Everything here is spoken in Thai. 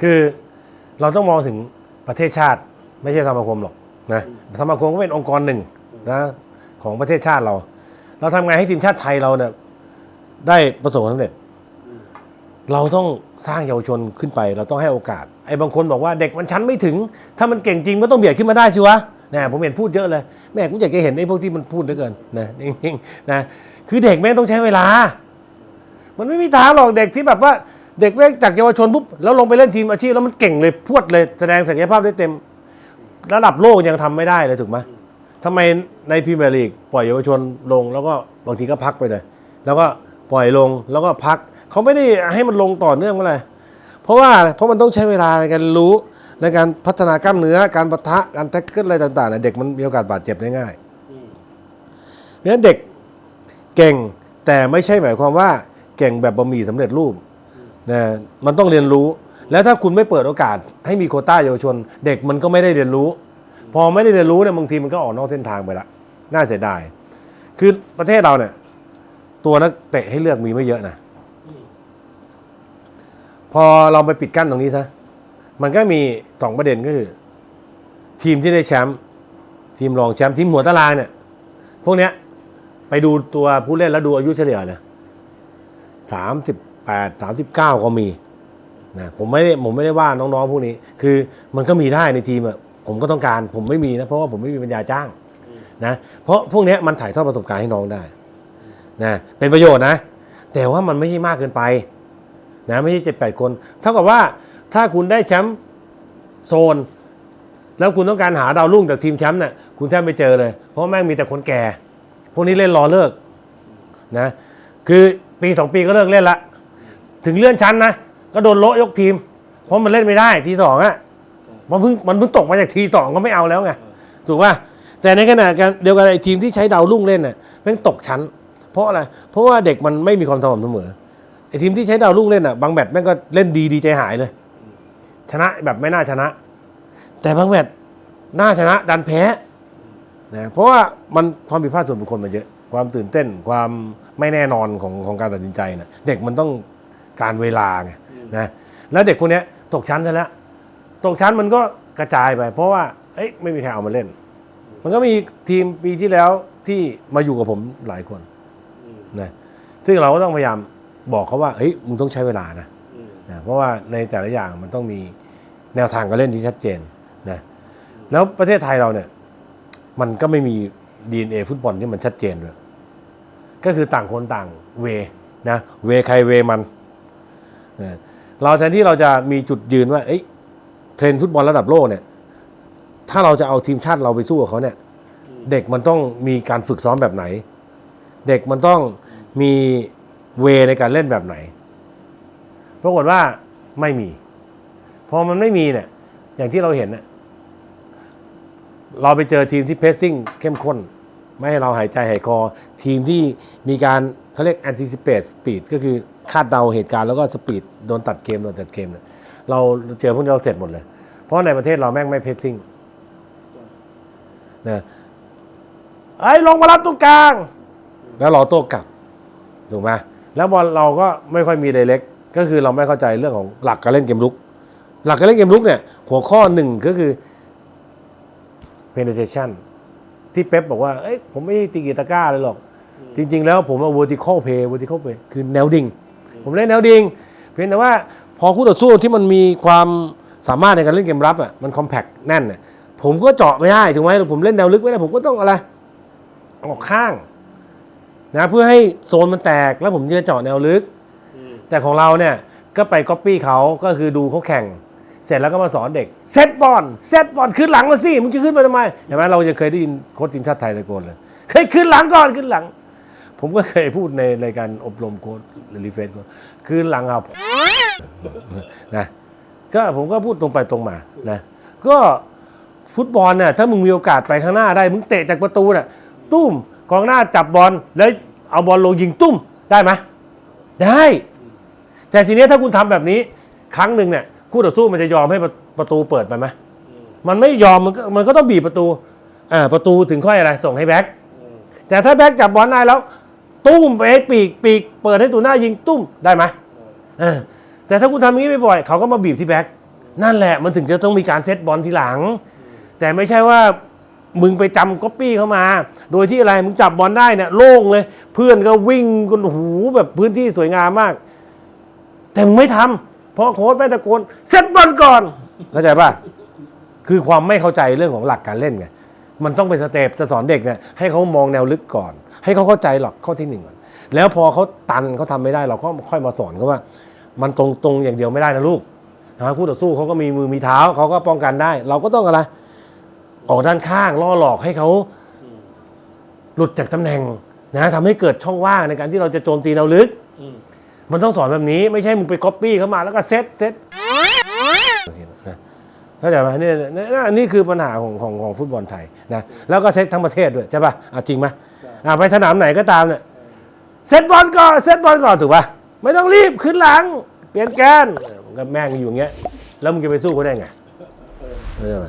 คือเราต้องมองถึงประเทศชาติไม่ใช่สมาคมหรอกนะสมาคมก็เป็นองค์กรหนึ่งนะของประเทศชาติเรา เราทำไงให้ทีมชาติไทยเราเนี่ยได้ประสบความสำเร็จ เราต้องสร้างเยาวชนขึ้นไป เราต้องให้โอกาส ไอ้บางคนบอกว่าเด็กมันชั้นไม่ถึง ถ้ามันเก่งจริงก็ต้องเบียดขึ้นมาได้สิวะนะผมเห็นพูดเยอะเลย แม่กูอยากจะเห็นไอ้พวกที่มันพูดเหลือเกินนะจริงๆนะคือเด็กแม่งต้องใช้เวลา มันไม่มีทางหรอกเด็กที่แบบว่า เด็กแม่งจากเยาวชนปุ๊บแล้วลงไปเล่นทีมอาชีพแล้วมันเก่งเลยพรวดเลยแสดงศักยภาพได้เต็ม ระดับโลกยังทำไม่ได้เลยถูกไหมทำไมในพรีเมียร์ลีกปล่อยเยาวชนลง แล้วก็บางทีก็พักไปเลย แล้วก็ปล่อยลงแล้วก็พัก เขาไม่ได้ให้มันลงต่อเนื่องเมื่อไหร่เพราะว่าเพราะมันต้องใช้เวลาในการรู้ในการพัฒนากล้ามเนื้อการปะทะการแท็กเกิลอะไรต่างๆเนี่ยเด็กมันมีโอกาสบาดเจ็บได้ง่ายเพราะฉะนั้นเด็กเก่งแต่ไม่ใช่หมายความว่าเก่งแบบบะหมี่สำเร็จรูป นะมันต้องเรียนรู้ แล้วถ้าคุณไม่เปิดโอกาส ให้มีโคต้าเยาวชน เด็กมันก็ไม่ได้เรียนรู้ พอไม่ได้เรียนรู้เนี่ยบางทีมันก็ออกนอกเส้นทางไปละน่าเสียดาย คือประเทศเราเนี่ย ตัวนักเตะให้เลือกมีไม่เยอะนะพอเราไปปิดกั้นตรงนี้ซะมันก็มีสองประเด็นก็คือ ทีมที่ได้แชมป์ทีมรองแชมป์ทีมหัวตารางเนี่ย พวกเนี้ย ไปดูตัวผู้เล่นแล้วดูอายุเฉลี่ยเลยสามสิบ แปดสามสิบเก้าก็มีนะผมไม่ได้ผมไม่ได้ว่าน้องๆพวกนี้ คือมันก็มีได้ในทีมอะผมก็ต้องการผมไม่มีนะเพราะว่าผมไม่มีปัญญาจ้างนะเพราะพวกนี้มันถ่ายทอดประสบการณ์ให้น้องได้นะเป็นประโยชน์นะ แต่ว่ามันไม่ใช่มากเกินไปนะไม่ใช่เจ็ดแปดคน เท่ากับว่าถ้าคุณได้แชมป์โซน แล้วคุณต้องการหาดาวรุ่งจากทีมแชมป์เนี่ยคุณแทบไม่เจอเลย เพราะแม่งมีแต่คนแก่ พวกนี้เล่นรอเลิกนะ คือปีสองปีก็เลิกเล่นละ ถึงเลื่อนชั้นนะ ก็โดนโละยกทีม เพราะมันเล่นไม่ได้ทีสองอะมันเพิ่งมันเพิ่งตกมาจากทีสองก็ไม่เอาแล้วไงถูกป่ะแต่ในขณะเดียวกันไอ้ทีมที่ใช้ดาวรุ่งเล่นน่ะแม่งตกชั้น เพราะอะไรเพราะว่าเด็กมันไม่มีความสม่ำเสมอไอ้ทีมที่ใช้ดาวรุ่งเล่นอะบางแมตช์แม่งก็เล่นดีดีใจหายเลย ชนะแบบไม่น่าชนะ แต่บางแมตช์น่าชนะดันแพ้นะเพราะว่ามันความผิดพลาดส่วนบุคคลมันเยอะ ความตื่นเต้นความไม่แน่นอนของของการตัดสินใจนะเด็กมันต้อง การเวลาไงนะแล้วเด็กพวกเนี้ยตกชั้นซะแล้วตกชั้นมันก็กระจายไป เพราะว่าเอ้ยไม่มีใครเอามาเล่น มันก็มีทีมปีที่แล้วที่มาอยู่กับผมหลายคนนะซึ่งเราก็ต้องพยายามบอกเขาว่าเฮ้ยมึงต้องใช้เวลานะนะเพราะว่าในแต่ละอย่างมันต้องมีแนวทางการเล่นที่ชัดเจนนะแล้วประเทศไทยเราเนี่ย มันก็ไม่มี DNA ฟุตบอลที่มันชัดเจนด้วยก็คือต่างคนต่างเวนะ เวใครเวมันนะ เราแทนที่เราจะมีจุดยืนว่าเอ้ยเทรนด์ฟุตบอลระดับโลกเนี่ย ถ้าเราจะเอาทีมชาติเราไปสู้กับเขาเนี่ย เด็กมันต้องมีการฝึกซ้อมแบบไหน เด็กมันต้องมีเวในการเล่นแบบไหนปรากฏว่าไม่มี พอมันไม่มีเนี่ย อย่างที่เราเห็นเนี่ยเราไปเจอทีมที่เพสซิ่งเข้มข้น ไม่ให้เราหายใจหายคอ ทีมที่มีการ เขาเรียก anticipate speed ก็คือคาดเดาเหตุการณ์แล้วก็สปีดโดนตัดเกมโดนตัดเกมเนี่ยเราเจอพวกนี้เราเสร็จหมดเลย เพราะในประเทศเราแม่งไม่เพสซิ่งนะไอ้ลงมารับตรงกลาง แล้วราโต้กลับถูกไหมแล้วบอลเราก็ไม่ค่อยมีไดเ c กก็คือเราไม่เข้าใจเรื่องของหลักการเล่นเกมลุก หลักการเล่นเกมลุกเนี่ยหัวข้อหนึ่งก็คือ penetration ที่เป๊ปบอกว่า เอ้ยผมไม่ตีกีตาก้าเลยหรอก จริง ๆ แล้วผมเอา vertical play vertical play คือแนวดิ่ง ผมเล่นแนวดิ่ง เพียงแต่ว่าพอคู่ต่อสู้ที่มันมีความสามารถในการเล่นเกมรับอะมัน compact แน่นเนี่ยผมก็เจาะไม่ได้ถูกไหมผมเล่นแนวลึกไม่ได้ผมก็ต้องอะไรออกข้างนะเพื่อให้โซนมันแตกแล้วผมจะเจาะแนวลึก แต่ของเราเนี่ยก็ไปก๊อปปี้เขาก็คือดูเขาแข่ง เสร็จแล้วก็มาสอนเด็ก เซตบอลเซตบอลขึ้นหลังมาสิมึงจะขึ้นมาทำไมเห็นไหมเราจะเคยได้ยินโค้ชทีมชาติไทยตะโกนเลยเคยขึ้นหลังก่อนขึ้นหลัง ผมก็เคยพูดในในการอบรมโค้ชหรือรีเฟรชขึ้นหลังครับนะก็ผมก็พูดตรงไปตรงมานะก็ฟุตบอลเนี่ยถ้ามึงมีโอกาสไปข้างหน้าได้ มึงเตะจากประตูน่ะตุ้มกองหน้าจับบอลแล้วเอาบอลลงยิงตุ้มได้ไหมได้ แต่ทีเนี้ยถ้าคุณทำแบบนี้ ครั้งหนึ่งเนี่ยคู่ต่อสู้มันจะยอมให้ประประตูเปิดไปไหมมันไม่ยอมมันก็มันก็ต้องบีบประตูอ่าประตูถึงค่อยอะไร ส่งให้แบ็คแต่ถ้าแบ็คจับบอลได้แล้ว ตุ้มไปให้ปีกปีก เปิดให้ตัวหน้ายิงตุ้มได้ไหมเออแต่ถ้าคุณทำอย่างนี้บ่อยเขาก็มาบีบที่แบ็คนั่นแหละมันถึงจะต้องมีการเซตบอลทีหลัง แต่ไม่ใช่ว่ามึงไปจำก๊อปปี้เข้ามา โดยที่อะไรมึงจับบอลได้เนี่ยโล่งเลย เพื่อนก็วิ่งกันหูแบบพื้นที่สวยงามมาก แต่มึงไม่ทำเพราะโค้ชไม่ตะโกนเซตบอลก่อนเข้าใจป่ะคือความไม่เข้าใจเรื่องของหลักการเล่นไง มันต้องเป็นสเต็ปจะสอนเด็กเนี่ยให้เขามองแนวลึกก่อน ให้เขาเข้าใจหลักข้อที่หนึ่งก่อนแล้วพอเขาตันเขาทำไม่ได้เราก็ค่อยมาสอนเขาว่า มันตรงตรงอย่างเดียวไม่ได้นะลูกนะคู่ต่อสู้เขาก็มีมือมีเท้าเขาก็ป้องกันได้ เราก็ต้องอะไรออกด้านข้างล่อหลอกให้เขาหลุดจากตำแหน่งนะทำให้เกิดช่องว่างในการที่เราจะโจมตีแนวลึกอืมมันต้องสอนแบบนี้ไม่ใช่มึงไปก๊อปปี้เข้ามาแล้วก็เซตเซต เข้าใจไหมเนี่ยเนี่ยเนี่ยนี่คือปัญหาของของของฟุตบอลไทยนะแล้วก็เซตทั้งประเทศด้วยใช่ป่ะอะจริงไหมอะไปสนามไหนก็ตามเนี่ยเซตบอลก่อนเซตบอลก่อนถูกป่ะไม่ต้องรีบขึ้นหลัง เปลี่ยนแกนเออมันก็แม่งอยู่อย่างเงี้ย แล้วมึงจะไปสู้เขาได้ไงเข้าใจไหม